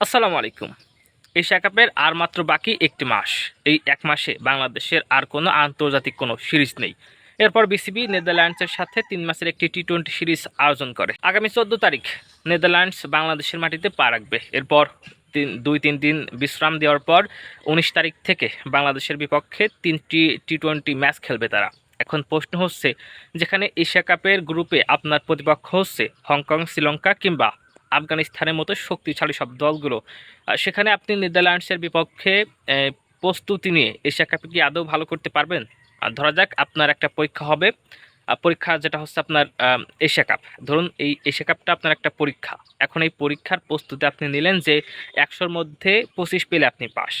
আসসালামু আলাইকুম। এশিয়া কাপের আর মাত্র বাকি একটি মাস। এই এক মাসে বাংলাদেশের আর কোনো আন্তর্জাতিক কোনো সিরিজ নেই। এরপর বিসিবি নেদারল্যান্ডসের সাথে তিন মাসের একটি টি টোয়েন্টি সিরিজ আয়োজন করে। আগামী চোদ্দ তারিখ নেদারল্যান্ডস বাংলাদেশের মাটিতে পা রাখবে। এরপর তিন দুই তিন দিন বিশ্রাম দেওয়ার পর উনিশ তারিখ থেকে বাংলাদেশের বিপক্ষে তিনটি টি টোয়েন্টি ম্যাচ খেলবে তারা। এখন প্রশ্ন হচ্ছে, যেখানে এশিয়া কাপের গ্রুপে আপনার প্রতিপক্ষ হচ্ছে হংকং, শ্রীলঙ্কা কিংবা আফগানিস্তানের মতো শক্তিশালী সব দলগুলো। সেখানে আপনি নেদারল্যান্ডসের বিপক্ষে প্রস্তুতি নিয়ে এশিয়া কাপে কি আদৌ ভালো করতে পারবেন? আর ধরা যাক, আপনার একটা পরীক্ষা হবে। পরীক্ষা যেটা হচ্ছে আপনার এশিয়া কাপ। ধরুন এই এশিয়া কাপটা আপনার একটা পরীক্ষা। এখন এই পরীক্ষার প্রস্তুতি আপনি নিলেন যে একশোর মধ্যে পঁচিশ পেলে আপনি পাস।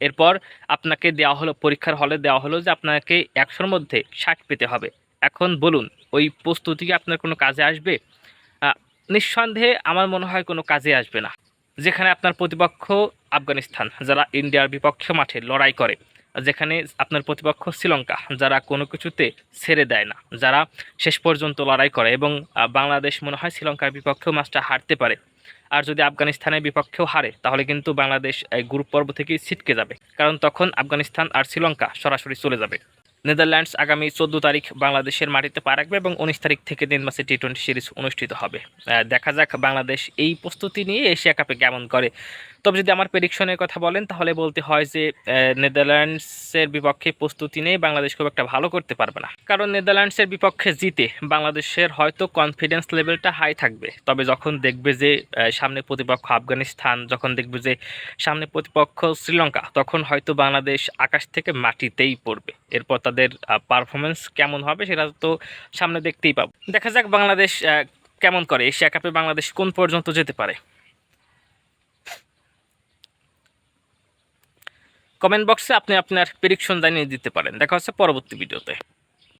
এরপর আপনাকে দেওয়া হলো, পরীক্ষার হলে দেওয়া হলো যে আপনাকে একশোর মধ্যে ষাট পেতে হবে। এখন বলুন, ওই প্রস্তুতি আপনার কোনো কাজে আসবে? নিঃসন্দেহে আমার মনে হয় কোনো কাজে আসবে না। যেখানে আপনার প্রতিপক্ষ আফগানিস্তান, যারা ইন্ডিয়ার বিপক্ষে মাঠে লড়াই করে, যেখানে আপনার প্রতিপক্ষ শ্রীলঙ্কা, যারা কোনো কিছুতে ছেড়ে দেয় না, যারা শেষ পর্যন্ত লড়াই করে এবং বাংলাদেশ মনে হয় শ্রীলঙ্কার বিপক্ষেও ম্যাচটা হারতে পারে। আর যদি আফগানিস্তানের বিপক্ষেও হারে, তাহলে কিন্তু বাংলাদেশ এই গ্রুপ পর্ব থেকেই ছিটকে যাবে। কারণ তখন আফগানিস্তান আর শ্রীলঙ্কা সরাসরি চলে যাবে। নেদারল্যান্ডস আগামী চোদ্দ তারিখ বাংলাদেশের মাটিতে পা রাখবে এবং উনিশ তারিখ থেকে মাসে টি টোয়েন্টি সিরিজ অনুষ্ঠিত হবে। দেখা যাক বাংলাদেশ এই প্রস্তুতি নিয়ে এশিয়া কাপে কেমন করে। তবে যদি আমার প্রেডিকশনের কথা বলেন, তাহলে বলতে হয় যে নেদারল্যান্ডসের বিপক্ষে প্রস্তুতি নিয়ে বাংলাদেশ খুব একটা ভালো করতে পারবে না। কারণ নেদারল্যান্ডসের বিপক্ষে জিতে বাংলাদেশের হয়তো কনফিডেন্স লেভেলটা হাই থাকবে। তবে যখন দেখবে যে সামনে প্রতিপক্ষ আফগানিস্তান, যখন দেখবে যে, সামনে প্রতিপক্ষ শ্রীলঙ্কা, তখন হয়তো বাংলাদেশ আকাশ থেকে মাটিতেই পড়বে। এরপর তাদের পারফরমেন্স কেমন হবে সেটা তো সামনে দেখতেই পাবো। দেখা যাক বাংলাদেশ কেমন করে। এশিয়া কাপে বাংলাদেশ কোন পর্যন্ত যেতে পারে? কমেন্ট বক্সে আপনি আপনার প্রেডিকশন জানিয়ে দিতে পারেন। দেখা হচ্ছে পরবর্তী ভিডিওতে।